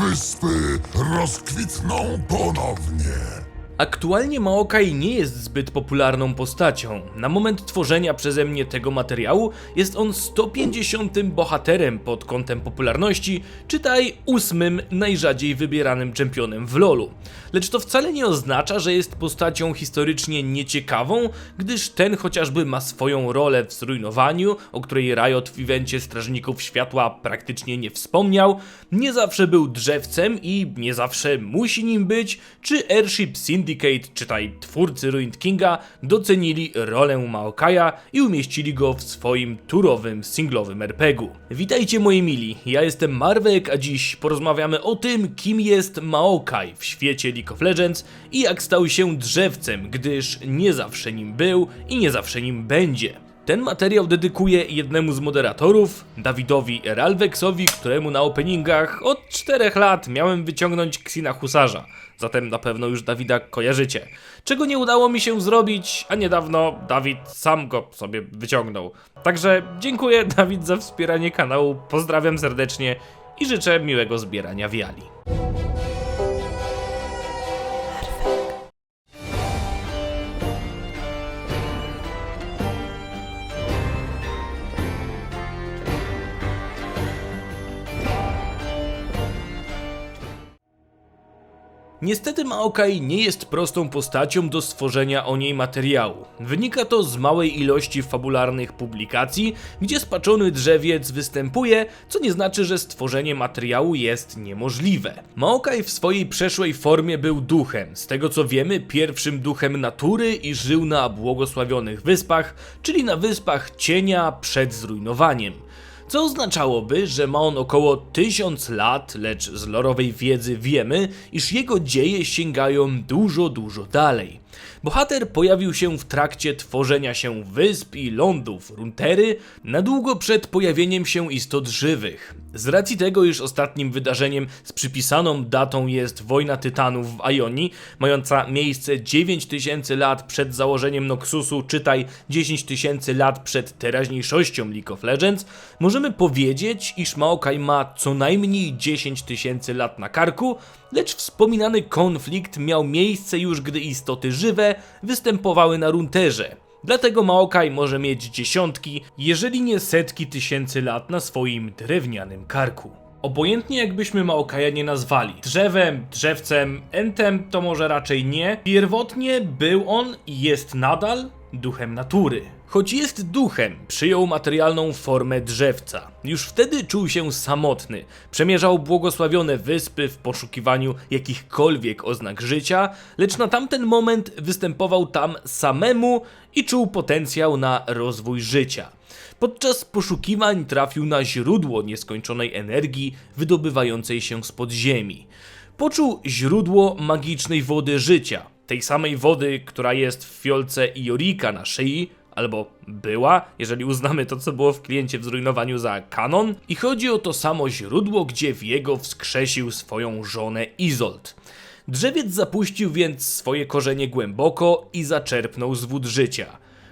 Wyspy rozkwitną ponownie. Aktualnie Maokai nie jest zbyt popularną postacią. Na moment tworzenia przeze mnie tego materiału jest on 150. bohaterem pod kątem popularności, czytaj ósmym najrzadziej wybieranym czempionem w LoLu. Lecz to wcale nie oznacza, że jest postacią historycznie nieciekawą, gdyż ten chociażby ma swoją rolę w zrujnowaniu, o której Riot w evencie Strażników Światła praktycznie nie wspomniał, nie zawsze był drzewcem i nie zawsze musi nim być, czy Airship Syndicate, czytaj twórcy Ruined Kinga, docenili rolę Maokaja i umieścili go w swoim turowym singlowym RPG-u. Witajcie moi mili, ja jestem Marwek, a dziś porozmawiamy o tym, kim jest Maokaj w świecie League of Legends i jak stał się drzewcem, gdyż nie zawsze nim był i nie zawsze nim będzie. Ten materiał dedykuję jednemu z moderatorów, Dawidowi Ralvexowi, któremu na openingach od 4 lat miałem wyciągnąć Ksina Husarza. Zatem na pewno już Dawida kojarzycie. Czego nie udało mi się zrobić, a niedawno Dawid sam go sobie wyciągnął. Także dziękuję Dawid za wspieranie kanału, pozdrawiam serdecznie i życzę miłego zbierania wiali. Niestety Maokai nie jest prostą postacią do stworzenia o niej materiału. Wynika to z małej ilości fabularnych publikacji, gdzie spaczony drzewiec występuje, co nie znaczy, że stworzenie materiału jest niemożliwe. Maokai w swojej przeszłej formie był duchem, z tego co wiemy pierwszym duchem natury i żył na błogosławionych wyspach, czyli na wyspach cienia przed zrujnowaniem co oznaczałoby, że ma on około 1000 lat, lecz z lorowej wiedzy wiemy, iż jego dzieje sięgają dużo, dużo dalej. Bohater pojawił się w trakcie tworzenia się wysp i lądów Runtery na długo przed pojawieniem się istot żywych. Z racji tego, iż ostatnim wydarzeniem z przypisaną datą jest wojna tytanów w Ionii, mająca miejsce 9000 lat przed założeniem Noxusu, czytaj 10 tysięcy lat przed teraźniejszością League of Legends, możemy powiedzieć, iż Maokai ma co najmniej 10 tysięcy lat na karku, lecz wspominany konflikt miał miejsce już gdy istoty żywe występowały na runterze. Dlatego Maokai może mieć dziesiątki, jeżeli nie setki tysięcy lat na swoim drewnianym karku. Obojętnie jakbyśmy Maokaja nie nazwali, drzewem, drzewcem, entem to może raczej nie, pierwotnie był on i jest nadal duchem natury. Choć jest duchem, przyjął materialną formę drzewca. Już wtedy czuł się samotny. Przemierzał błogosławione wyspy w poszukiwaniu jakichkolwiek oznak życia, lecz na tamten moment występował tam samemu i czuł potencjał na rozwój życia. Podczas poszukiwań trafił na źródło nieskończonej energii wydobywającej się z podziemi. Poczuł źródło magicznej wody życia, tej samej wody, która jest w fiolce Iorika na szyi, albo była, jeżeli uznamy to, co było w kliencie w zrujnowaniu za kanon. I chodzi o to samo źródło, gdzie Viego wskrzesił swoją żonę Izold. Drzewiec zapuścił więc swoje korzenie głęboko i zaczerpnął z wód życia.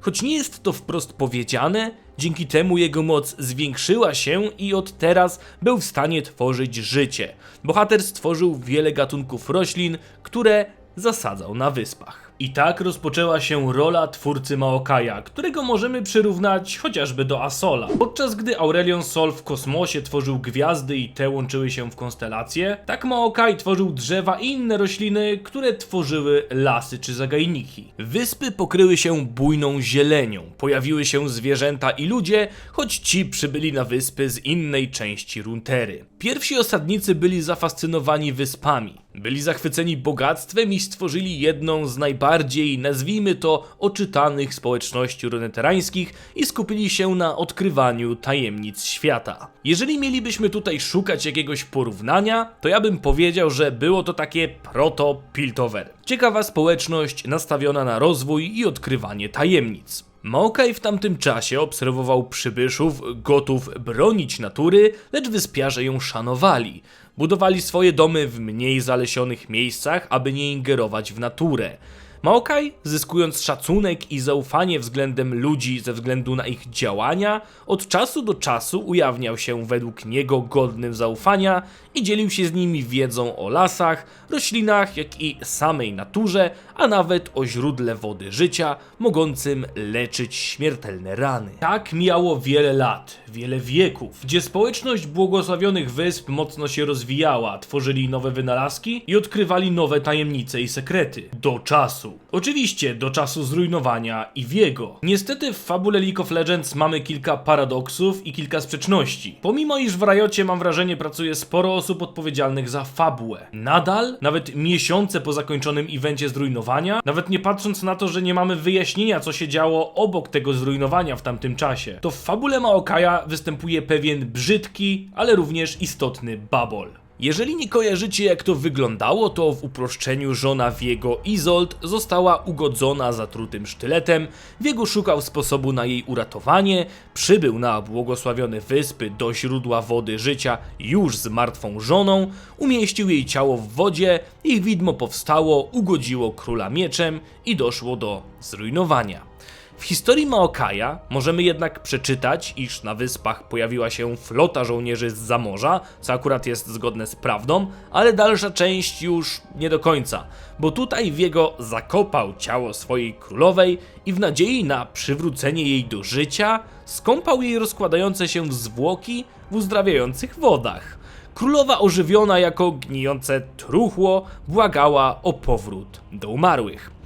Choć nie jest to wprost powiedziane, dzięki temu jego moc zwiększyła się i od teraz był w stanie tworzyć życie. Bohater stworzył wiele gatunków roślin, które zasadzał na wyspach. I tak rozpoczęła się rola twórcy Maokaja, którego możemy przyrównać chociażby do Asola. Podczas gdy Aurelion Sol w kosmosie tworzył gwiazdy i te łączyły się w konstelacje, tak Maokaj tworzył drzewa i inne rośliny, które tworzyły lasy czy zagajniki. Wyspy pokryły się bujną zielenią, pojawiły się zwierzęta i ludzie, choć ci przybyli na wyspy z innej części Runtery. Pierwsi osadnicy byli zafascynowani wyspami. Byli zachwyceni bogactwem i stworzyli jedną z najbardziej, nazwijmy to, oczytanych społeczności runeterańskich i skupili się na odkrywaniu tajemnic świata. Jeżeli mielibyśmy tutaj szukać jakiegoś porównania, to ja bym powiedział, że było to takie proto-Piltover. Ciekawa społeczność nastawiona na rozwój i odkrywanie tajemnic. Maokaj w tamtym czasie obserwował przybyszów gotów bronić natury, lecz wyspiarze ją szanowali. Budowali swoje domy w mniej zalesionych miejscach, aby nie ingerować w naturę. Maokai, zyskując szacunek i zaufanie względem ludzi ze względu na ich działania, od czasu do czasu ujawniał się według niego godnym zaufania i dzielił się z nimi wiedzą o lasach, roślinach, jak i samej naturze, a nawet o źródle wody życia, mogącym leczyć śmiertelne rany. Tak mijało wiele lat, wiele wieków, gdzie społeczność błogosławionych wysp mocno się rozwijała, tworzyli nowe wynalazki i odkrywali nowe tajemnice i sekrety. Do czasu. Oczywiście do czasu zrujnowania i wiego. Niestety w fabule League of Legends mamy kilka paradoksów i kilka sprzeczności. Pomimo iż w Rajocie mam wrażenie pracuje sporo osób odpowiedzialnych za fabułę. Nadal, nawet miesiące po zakończonym evencie zrujnowania, nawet nie patrząc na to, że nie mamy wyjaśnienia co się działo obok tego zrujnowania w tamtym czasie, to w fabule Maokaja występuje pewien brzydki, ale również istotny babol. Jeżeli nie kojarzycie jak to wyglądało, to w uproszczeniu żona Wiego Izold została ugodzona zatrutym sztyletem, Wiego szukał sposobu na jej uratowanie, przybył na błogosławione wyspy do źródła wody życia już z martwą żoną, umieścił jej ciało w wodzie, ich widmo powstało, ugodziło króla mieczem i doszło do zrujnowania. W historii Maokaja możemy jednak przeczytać, iż na wyspach pojawiła się flota żołnierzy z zamorza, co akurat jest zgodne z prawdą, ale dalsza część już nie do końca, bo tutaj Wiego zakopał ciało swojej królowej i w nadziei na przywrócenie jej do życia skąpał jej rozkładające się zwłoki w uzdrawiających wodach. Królowa ożywiona jako gnijące truchło błagała o powrót do umarłych.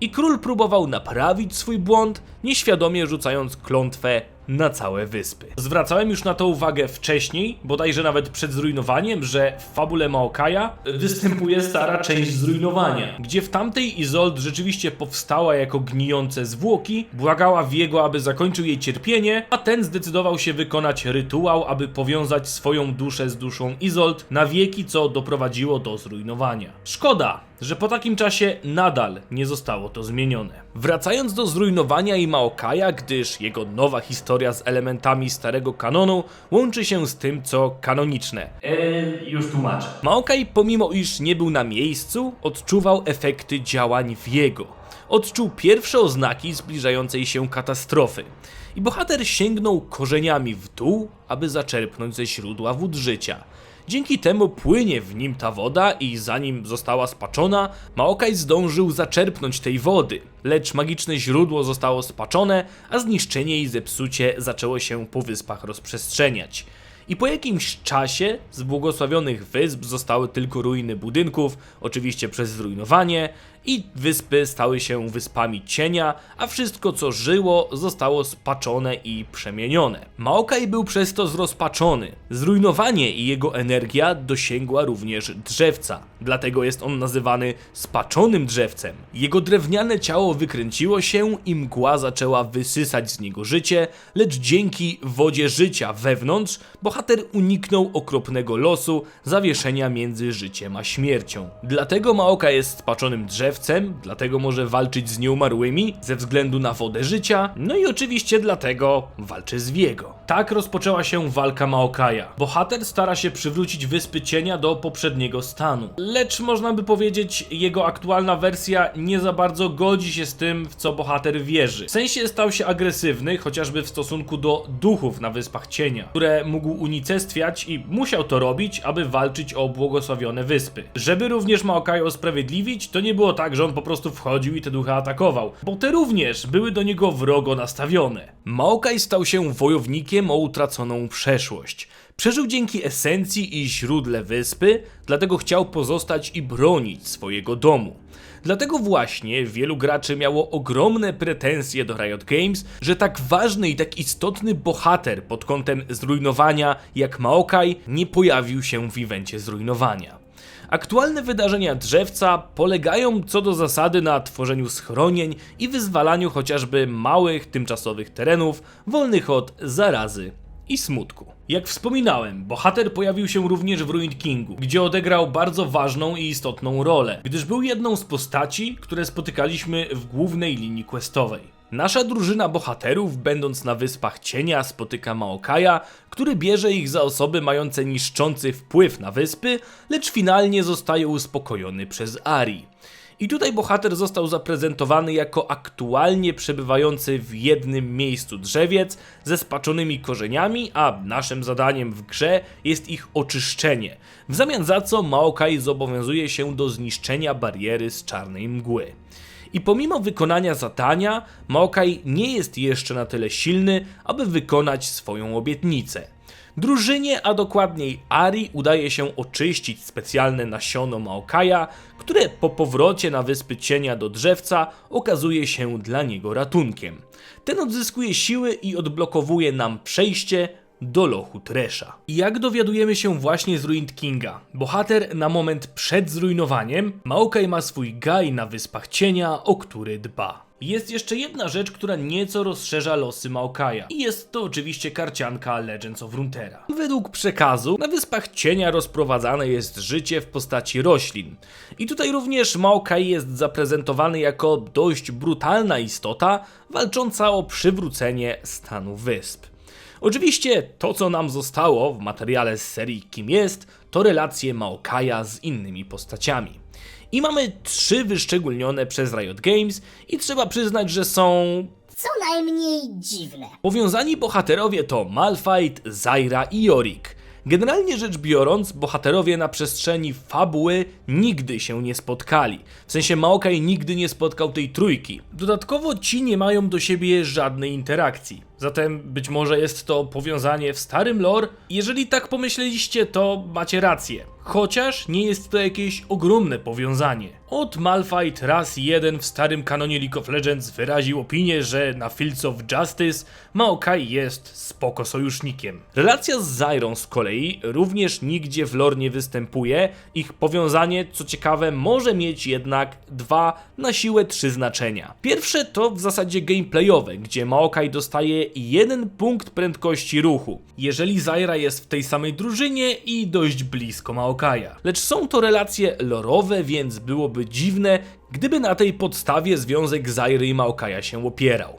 I król próbował naprawić swój błąd, nieświadomie rzucając klątwę na całe wyspy. Zwracałem już na to uwagę wcześniej, bodajże nawet przed zrujnowaniem, że w fabule Maokaja występuje stara część zrujnowania, gdzie w tamtej Izold rzeczywiście powstała jako gnijące zwłoki, błagała Wiego, aby zakończył jej cierpienie, a ten zdecydował się wykonać rytuał, aby powiązać swoją duszę z duszą Izold na wieki, co doprowadziło do zrujnowania. Szkoda, że po takim czasie nadal nie zostało to zmienione. Wracając do zrujnowania i gdyż jego nowa historia z elementami starego kanonu łączy się z tym, co kanoniczne. Eee, już tłumaczę. Maokaj, pomimo iż nie był na miejscu, odczuwał efekty działań Wiego. Odczuł pierwsze oznaki zbliżającej się katastrofy. I bohater sięgnął korzeniami w dół, aby zaczerpnąć ze źródła wód życia. Dzięki temu płynie w nim ta woda i zanim została spaczona, Maokaj zdążył zaczerpnąć tej wody. Lecz magiczne źródło zostało spaczone, a zniszczenie i zepsucie zaczęło się po wyspach rozprzestrzeniać. I po jakimś czasie z błogosławionych wysp zostały tylko ruiny budynków, oczywiście przez zrujnowanie, i wyspy stały się wyspami cienia, a wszystko co żyło zostało spaczone i przemienione. Maokaj był przez to zrozpaczony. Zrujnowanie i jego energia dosięgła również drzewca, dlatego jest on nazywany spaczonym drzewcem. Jego drewniane ciało wykręciło się i mgła zaczęła wysysać z niego życie, lecz dzięki wodzie życia wewnątrz bohater uniknął okropnego losu zawieszenia między życiem a śmiercią. Dlatego Maoka jest spaczonym drzewcem, dlatego może walczyć z nieumarłymi ze względu na wodę życia, no i oczywiście dlatego walczy z Wiego. Tak rozpoczęła się walka Maokaja. Bohater stara się przywrócić Wyspy Cienia do poprzedniego stanu. Lecz można by powiedzieć, jego aktualna wersja nie za bardzo godzi się z tym, w co bohater wierzy. W sensie stał się agresywny, chociażby w stosunku do duchów na Wyspach Cienia, które mógł unicestwiać i musiał to robić, aby walczyć o błogosławione wyspy. Żeby również Maokaja usprawiedliwić, to nie było tak, że on po prostu wchodził i te duchy atakował, bo te również były do niego wrogo nastawione. Maokaj stał się wojownikiem o utraconą przeszłość. Przeżył dzięki esencji i źródle wyspy, dlatego chciał pozostać i bronić swojego domu. Dlatego właśnie wielu graczy miało ogromne pretensje do Riot Games, że tak ważny i tak istotny bohater pod kątem zrujnowania jak Maokai nie pojawił się w evencie zrujnowania. Aktualne wydarzenia drzewca polegają co do zasady na tworzeniu schronień i wyzwalaniu chociażby małych, tymczasowych terenów wolnych od zarazy i smutku. Jak wspominałem, bohater pojawił się również w Ruined Kingu, gdzie odegrał bardzo ważną i istotną rolę, gdyż był jedną z postaci, które spotykaliśmy w głównej linii questowej. Nasza drużyna bohaterów, będąc na Wyspach Cienia, spotyka Maokaja, który bierze ich za osoby mające niszczący wpływ na wyspy, lecz finalnie zostaje uspokojony przez Ari. I tutaj bohater został zaprezentowany jako aktualnie przebywający w jednym miejscu drzewiec ze spaczonymi korzeniami, a naszym zadaniem w grze jest ich oczyszczenie. W zamian za co Maokai zobowiązuje się do zniszczenia bariery z czarnej mgły. I pomimo wykonania zadania, Maokai nie jest jeszcze na tyle silny, aby wykonać swoją obietnicę. Drużynie, a dokładniej Ari, udaje się oczyścić specjalne nasiono Maokaja, które po powrocie na wyspy cienia do drzewca okazuje się dla niego ratunkiem. Ten odzyskuje siły i odblokowuje nam przejście do lochu Tresha. I jak dowiadujemy się właśnie z Ruined Kinga, bohater na moment przed zrujnowaniem, Maokai ma swój gaj na Wyspach Cienia, o który dba. Jest jeszcze jedna rzecz, która nieco rozszerza losy Maokaja i jest to oczywiście karcianka Legends of Runeterra. Według przekazu na Wyspach Cienia rozprowadzane jest życie w postaci roślin. I tutaj również Maokai jest zaprezentowany jako dość brutalna istota, walcząca o przywrócenie stanu wysp. Oczywiście to, co nam zostało w materiale z serii Kim jest, to relacje Maokaja z innymi postaciami. I mamy trzy wyszczególnione przez Riot Games i trzeba przyznać, że są Co najmniej dziwne. Powiązani bohaterowie to Malphite, Zaira i Yorick. Generalnie rzecz biorąc, bohaterowie na przestrzeni fabuły nigdy się nie spotkali. W sensie Maokai nigdy nie spotkał tej trójki. Dodatkowo ci nie mają do siebie żadnej interakcji. Zatem być może jest to powiązanie w starym lore. Jeżeli tak pomyśleliście, to macie rację. Chociaż nie jest to jakieś ogromne powiązanie. Od Malphite raz jeden w starym kanonie League of Legends wyraził opinię, że na Fields of Justice Maokai jest spoko sojusznikiem. Relacja z Zyrą z kolei również nigdzie w lore nie występuje. Ich powiązanie, co ciekawe, może mieć jednak dwa, na siłę trzy znaczenia. Pierwsze to w zasadzie gameplayowe, gdzie Maokai dostaje jeden punkt prędkości ruchu, jeżeli Zyra jest w tej samej drużynie i dość blisko Maokaja. Lecz są to relacje lorowe, więc byłoby dziwne, gdyby na tej podstawie związek Zyry i Maokaja się opierał.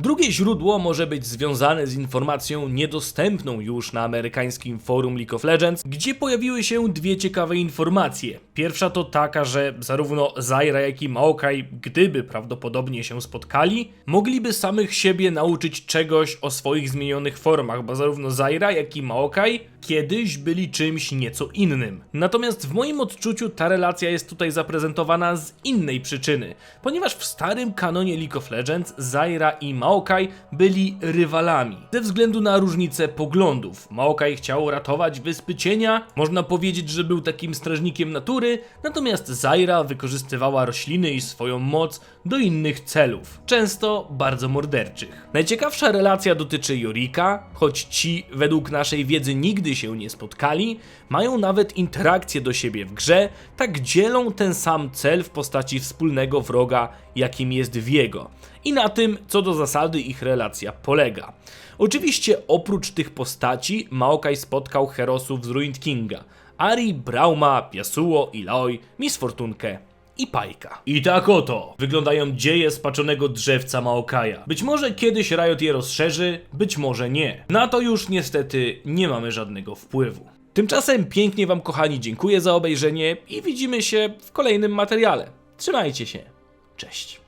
Drugie źródło może być związane z informacją niedostępną już na amerykańskim forum League of Legends, gdzie pojawiły się dwie ciekawe informacje. Pierwsza to taka, że zarówno Zyra jak i Maokai, gdyby prawdopodobnie się spotkali, mogliby samych siebie nauczyć czegoś o swoich zmienionych formach, bo zarówno Zyra jak i Maokai kiedyś byli czymś nieco innym. Natomiast w moim odczuciu ta relacja jest tutaj zaprezentowana z innej przyczyny, ponieważ w starym kanonie League of Legends Zyra i Maokai byli rywalami ze względu na różnice poglądów. Maokai chciał ratować Wyspy Cienia, można powiedzieć, że był takim strażnikiem natury, natomiast Zyra wykorzystywała rośliny i swoją moc do innych celów, często bardzo morderczych. Najciekawsza relacja dotyczy Jorika, choć ci według naszej wiedzy nigdy się nie spotkali, mają nawet interakcje do siebie w grze, tak dzielą ten sam cel w postaci wspólnego wroga, jakim jest Viego. I na tym, co do zasady, ich relacja polega. Oczywiście oprócz tych postaci, Maokai spotkał herosów z Ruined Kinga. Ari, Brauma, Yasuo, Iloi, Miss Fortunkę i Pajka. I tak oto wyglądają dzieje spaczonego drzewca Maokaja. Być może kiedyś Riot je rozszerzy, być może nie. Na to już niestety nie mamy żadnego wpływu. Tymczasem pięknie Wam kochani dziękuję za obejrzenie i widzimy się w kolejnym materiale. Trzymajcie się. Cześć.